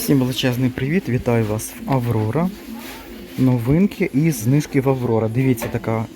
Всім величезний привіт! Вітаю вас в Аврора. Новинки і знижки в Аврора. Дивіться, така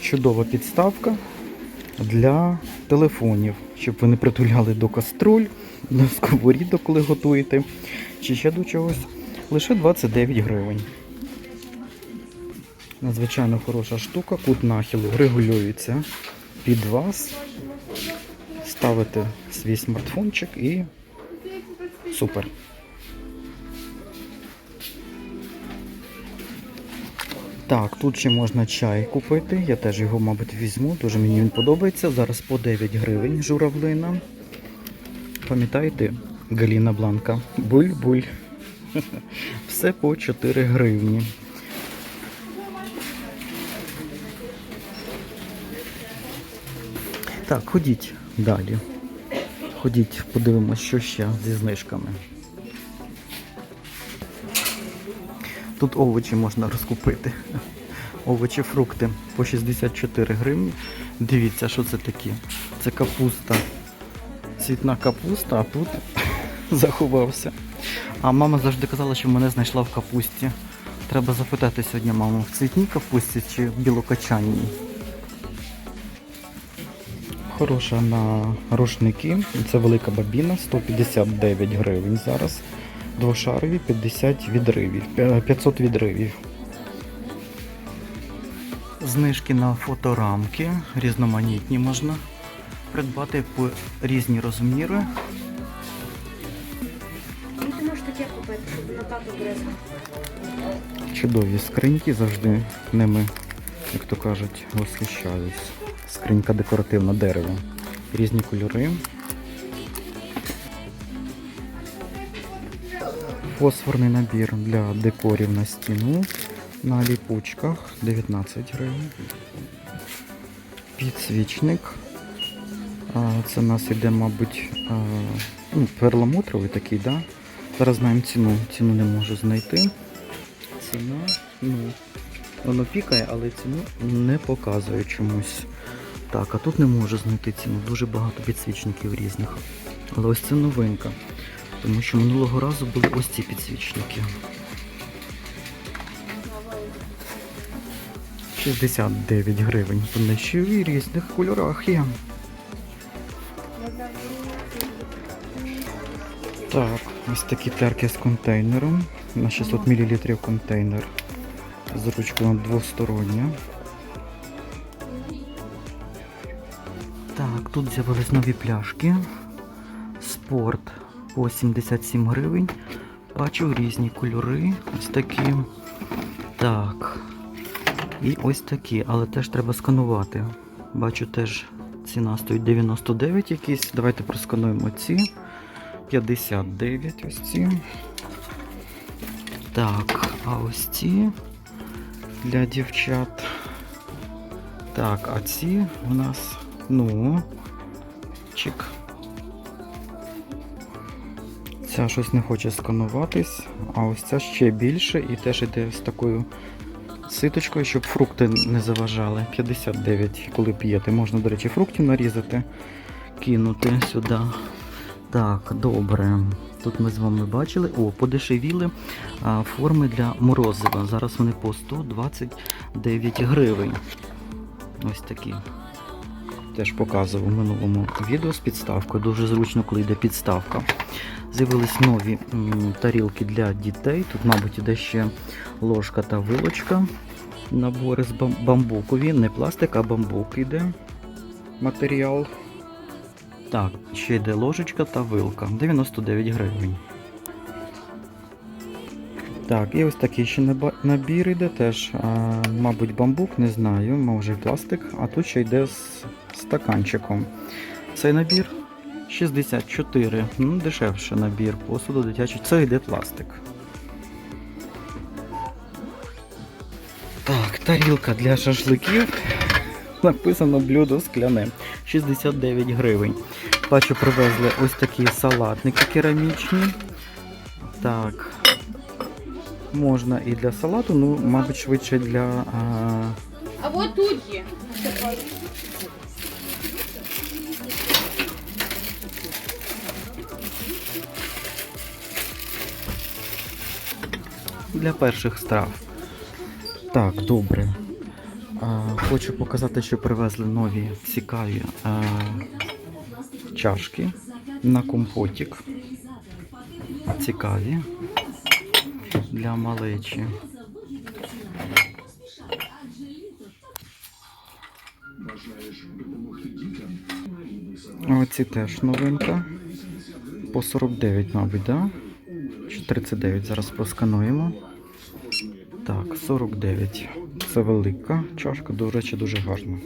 чудова підставка для телефонів, щоб ви не притуляли до каструль, до сковорідок, коли готуєте, чи ще до чогось. Лише 29 гривень. Надзвичайно хороша штука. Кут нахилу регулюється під вас. Ставите свій смартфончик і супер. Так, тут ще можна чай купити. Я теж його, мабуть, візьму. Дуже мені він подобається. Зараз по 9 гривень журавлина. Пам'ятаєте, Галіна Бланка? Буль-буль. Все по 4 гривні. Так, ходіть далі. Ходіть, подивимося, що ще зі знижками. Тут овочі можна розкупити. Овочі, фрукти по 64 гривні. Дивіться, що це таке. Це капуста. Цвітна капуста, а тут заховався. А мама завжди казала, що мене знайшла в капусті. Треба запитати сьогодні маму, в цвітній капусті чи в білокачанній. Хороша на рушники. Це велика бабіна, 159 гривень зараз. Двошарові 50 відривів, е, 500 відривів. Знижки на фоторамки, різноманітні можна придбати по різні розміри. Ну, ти можеш таке купити, щоб на тату. Чудові скриньки завжди ними, як то кажуть, восхищаюсь. Скринька декоративна дерево. Різні кольори. Фосфорний набір для декорів на стіну на ліпучках 19 гривень. Підсвічник. Це у нас іде, мабуть, ну, перламутровий такий, да? Зараз знаємо ціну. Ціну не можу знайти. Ціна, ну, воно пікає, але ціну не показує чомусь. Так, а тут не можу знайти ціну. Дуже багато підсвічників різних. Але ось це новинка. Тому що минулого разу були ось ці підсвічники. 69 гривень. В різних кольорах є. Так, ось такі терки з контейнером. На 600 мл контейнер. З ручкою двостороння. Так, тут з'явились нові пляшки. Спорт по 77 гривень. Бачу різні кольори. Ось такі. Так. І ось такі, але теж треба сканувати. Бачу теж ціна стоїть 99 якісь. Давайте проскануємо ці. 59 ось ці. Так, а ось ці для дівчат. Так, а ці у нас, ну, чик. Ця щось не хоче скануватись, а ось ця ще більше і теж йде з такою ситочкою, щоб фрукти не заважали. 59, коли п'єте. Можна, до речі, фруктів нарізати, кинути сюди. Так, добре. Тут ми з вами бачили. О, подешевіли а, форми для морозива. Зараз вони по 129 гривень. Ось такі. Теж показував в минулому відео з підставкою. Дуже зручно, коли йде підставка. З'явились нові тарілки для дітей. Тут, мабуть, іде ще ложка та вилочка. Набори з бам- бамбукові. Не пластик, а бамбук іде матеріал. Так, ще йде ложечка та вилка. 99 гривень. Так, і ось такий ще набір йде теж, а, мабуть, бамбук, не знаю, може пластик, а тут ще йде з стаканчиком. Цей набір 64. Ну, дешевше набір посуду дитячий. Це йде пластик. Так, тарілка для шашликів. Написано блюдо скляне. 69 гривень. Бачу, привезли ось такі салатники керамічні. Так. Можна і для салату, ну, мабуть, швидше для. А... А от тут є. Для перших страв. Так, добре. Хочу показати, що привезли нові цікаві чашки на компотик. Цікаві для малечі. Оці теж новинка. По 49, мабуть, да? Чи 39 зараз проскануємо. Так, 49. Це велика чашка, до речі, дуже гарна.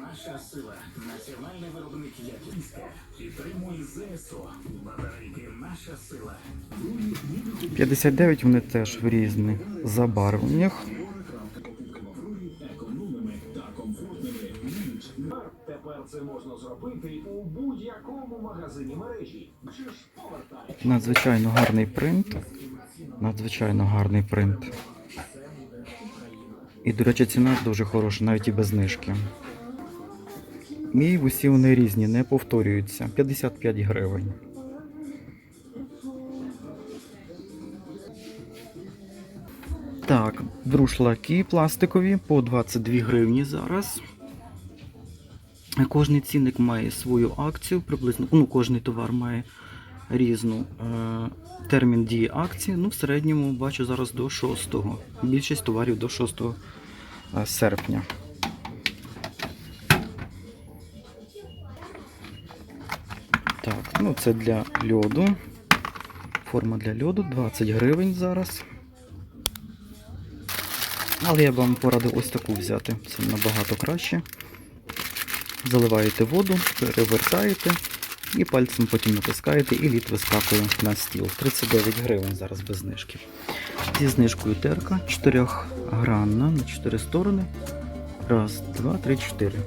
Наша сила, національний виробник якінська. Підтримуй ЗСУ. Батарейки наша сила. 59 вони теж в різних забарвленнях. Це можна зробити у будь-якому магазині мережі. Надзвичайно гарний принт. Надзвичайно гарний принт. І, до речі, ціна дуже хороша, навіть і без знижки. І усі вони різні, не повторюються. 55 гривень. Так, друшлаки пластикові по 22 гривні зараз. Кожний цінник має свою акцію, приблизно, ну, кожний товар має різну е, термін дії акції. Ну, в середньому бачу зараз до 6. Більшість товарів до 6 е, серпня. Так, ну це для льоду. Форма для льоду 20 гривень зараз. Але я б вам порадив ось таку взяти. Це набагато краще. Заливаєте воду, перевертаєте і пальцем потім натискаєте, і лід вискакує на стіл. 39 гривень зараз без знижки. Зі знижкою терка 4-гранна на 4 сторони. Раз, два, три, чотири.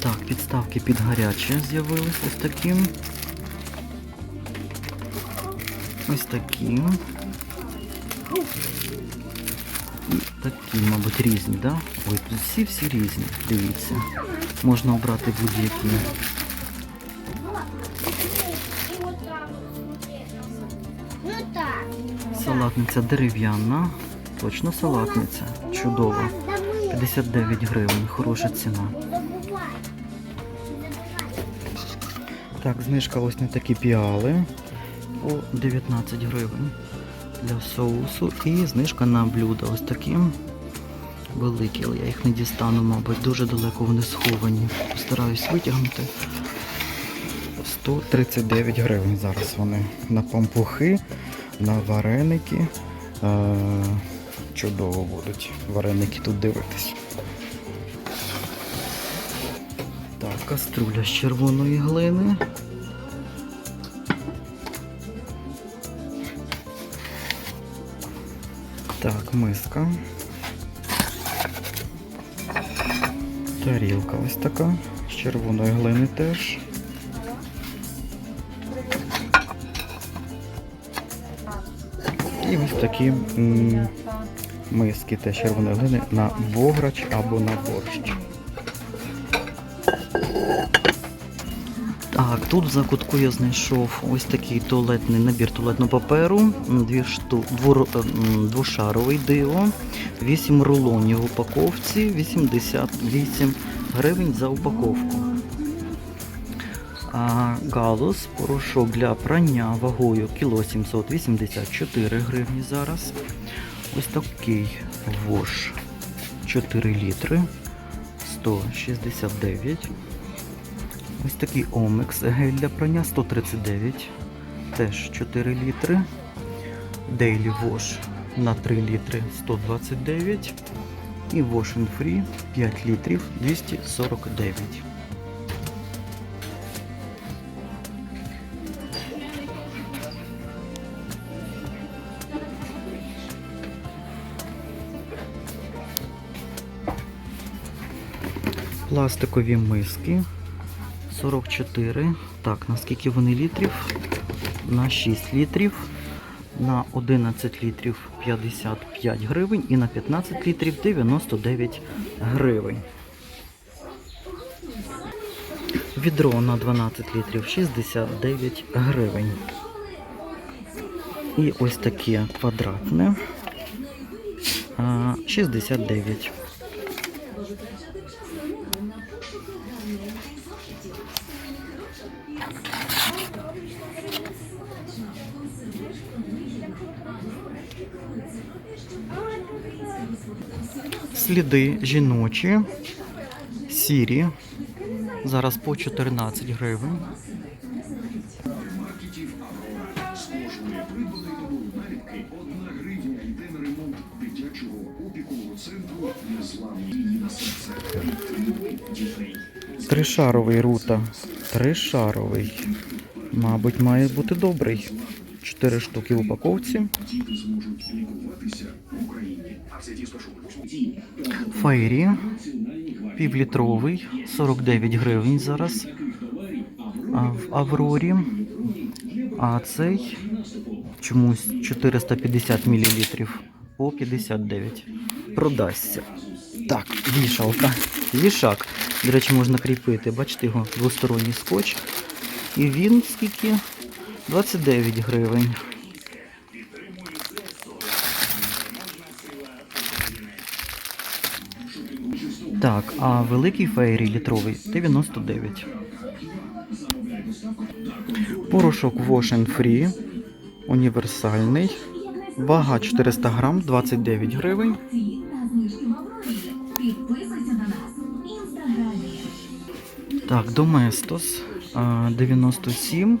Так, підставки під гаряче з'явились ось таким. Ось таким. Такі, мабуть, різні, да? Ой, тут всі всі різні, дивіться. Можна обрати будь-які. Салатниця дерев'яна. Точно салатниця. Чудово. 59 гривень, хороша ціна. Так, знижка ось на такі піали по 19 гривень для соусу. І знижка на блюда ось такі великі, але я їх не дістану, мабуть, дуже далеко вони сховані. Постараюсь витягнути. 139 гривень зараз вони. На пампухи, на вареники. Е, чудово будуть вареники тут дивитись. Так, каструля з червоної глини. Так, миска. Тарілка ось така. З червоної глини теж. І ось такі миски теж червоної глини на бограч або на борщ. Тут в закутку я знайшов ось такий туалетний набір туалетного паперу, дві шту, двор, ем, двошаровий диво, 8 рулонів в упаковці, 88 гривень за упаковку. А, галус, порошок для прання вагою кіло 784 гривні зараз. Ось такий вош 4 літри 169. Ось такий Омекс гель для прання 139, теж 4 літри. Daily Wash на 3 літри 129. І Wash and Free 5 літрів 249. Пластикові миски 44. Так, наскільки вони літрів? На 6 літрів. На 11 літрів 55 гривень і на 15 літрів 99 гривень. Відро на 12 літрів 69 гривень. І ось таке квадратне а, 69. Сліди жіночі, сірі. Зараз по 14 гривень. Тришаровий рута. Тришаровий. Мабуть, має бути добрий. Чотири штуки в упаковці. Діти зможуть лікуватися в Україні. А це ті спешують. Дії. Фейрі. Півлітровий. 49 гривень зараз. В Аврорі. А цей чомусь 450 мл по 59. Продасться. Так, вішалка. Вішак. До речі, можна кріпити. Бачите його двосторонній скотч. І він скільки? 29 гривень. Так, а великий фейрі літровий 99. Порошок Wash Free. Універсальний. Вага 400 грам, 29 гривень. Так, а, 97.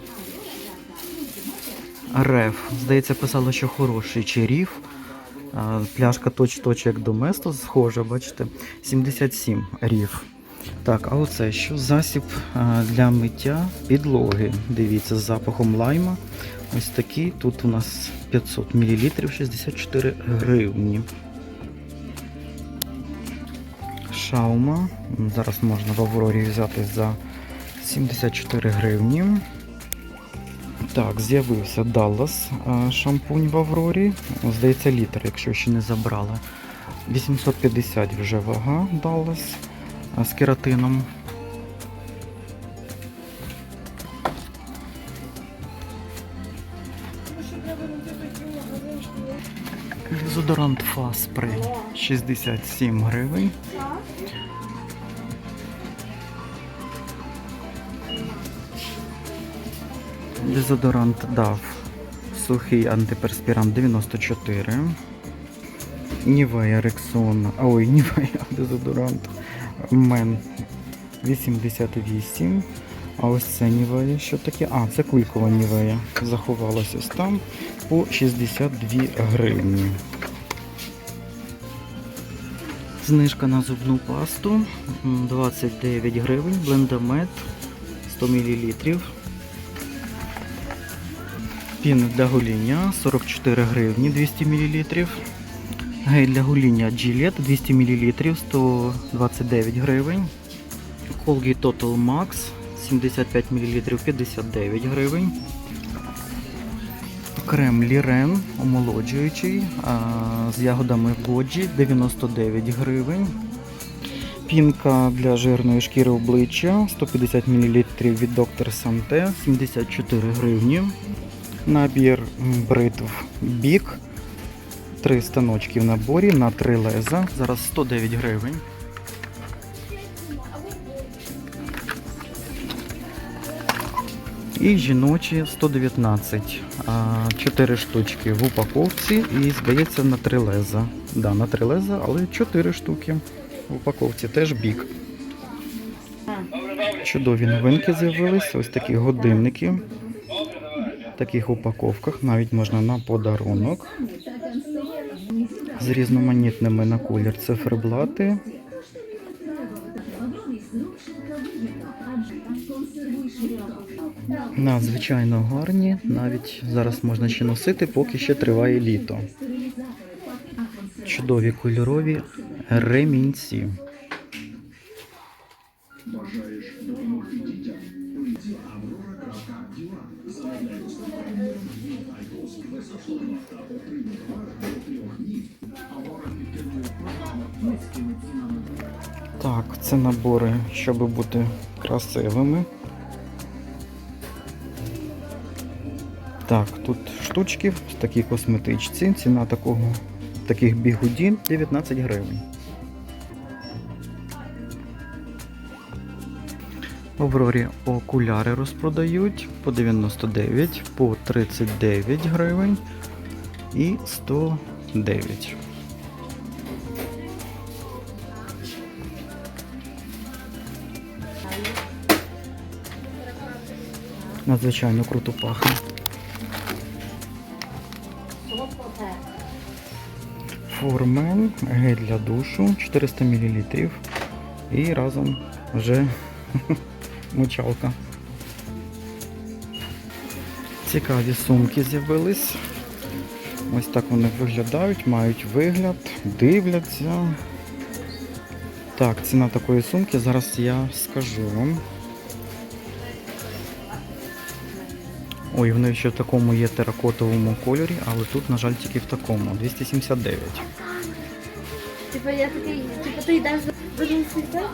Реф. Здається, писало, що хороший. А, Пляшка точ-точ як Domestos, схожа, бачите. 77 ріф. Так, а оце що? Засіб для миття підлоги. Дивіться, з запахом лайма. Ось такий. Тут у нас 500 мл, 64 гривні. Шаума. Зараз можна в Аврорі взяти за 74 гривні. Так, з'явився Dallas е, шампунь в Аврорі. Здається, літр, якщо ще не забрали. 850 вже вага Dallas е, з кератином. Дезодорант Фаспрей 67 гривень. Дезодорант дав сухий антиперспірант 94. Нівея Рексон. Ой, Нівея дезодорант Мен 88. А ось це Нівея. Що таке? А, це кулькова Нівея. Заховалась ось там по 62 гривні. Знижка на зубну пасту 29 гривень, блендамет 100 мл. Пін для гоління 44 гривні 200 мл. Гель для гоління Gillette 200 мл 129 гривень. Colgate Total Max 75 мл 59 гривень. Крем Лірен омолоджуючий з ягодами годжі 99 гривень. Пінка для жирної шкіри обличчя 150 мл від Dr. Санте 74 гривні. Набір бритв Бік. Три станочки в наборі на три леза. Зараз 109 гривень. І жіночі 119. А, 4 штучки в упаковці і здається на три леза. Да, на три леза, але 4 штуки в упаковці теж бік. Чудові новинки з'явилися. Ось такі годинники. Таких упаковках навіть можна на подарунок. З різноманітними на колір циферблати. Надзвичайно гарні. Навіть зараз можна ще носити, поки ще триває літо. Чудові кольорові ремінці. це набори, щоб бути красивими. Так, тут штучки в такій косметичці. Ціна такого, таких бігудін 19 гривень. Оврорі окуляри розпродають по 99, по 39 гривень і 109. Надзвичайно круто пахне. Формен, гель для душу 400 мл. І разом вже мочалка. Цікаві сумки з'явились. Ось так вони виглядають, мають вигляд, дивляться. Так, ціна такої сумки зараз я скажу вам. Ой, вони ще в такому є теракотовому кольорі, але тут, на жаль, тільки в такому. 279. Типа я такий, типа ти йдеш до один світа?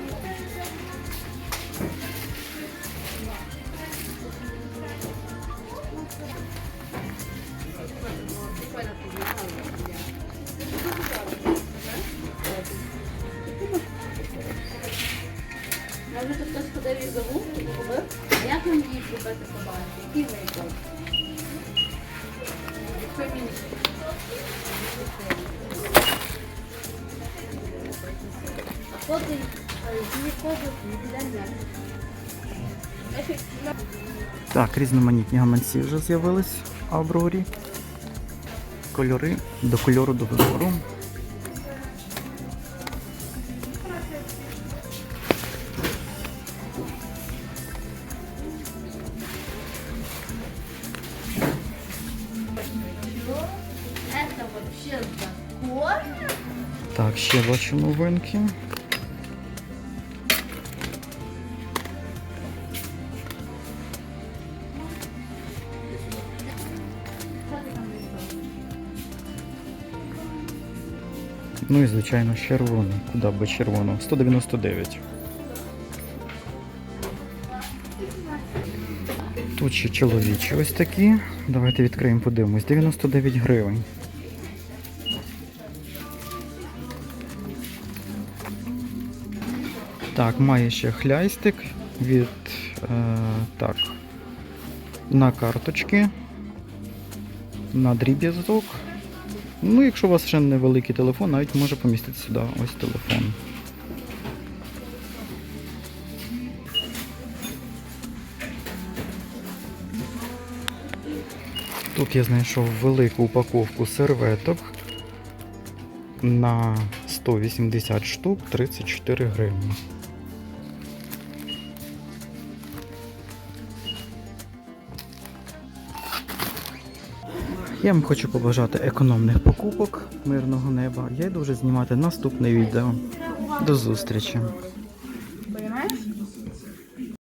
Може тут хтось і забув. А як мені її купити собаці? Так, різноманітні гаманці вже з'явились в Аврорі. Кольори до кольору до вибору. Ще новинки. Ну і звичайно червоний. Куди б без червоного? 199. Тут ще чоловічі ось такі. Давайте відкриємо, подивимось. 99 гривень. Так, має ще хляйстик від е, так, на карточки, на дріб'язок. Ну, якщо у вас ще невеликий телефон, навіть може помістити сюди ось телефон. Тут я знайшов велику упаковку серветок на 180 штук 34 гривні. Я вам хочу побажати економних покупок, мирного неба. Я йду вже знімати наступне відео. До зустрічі!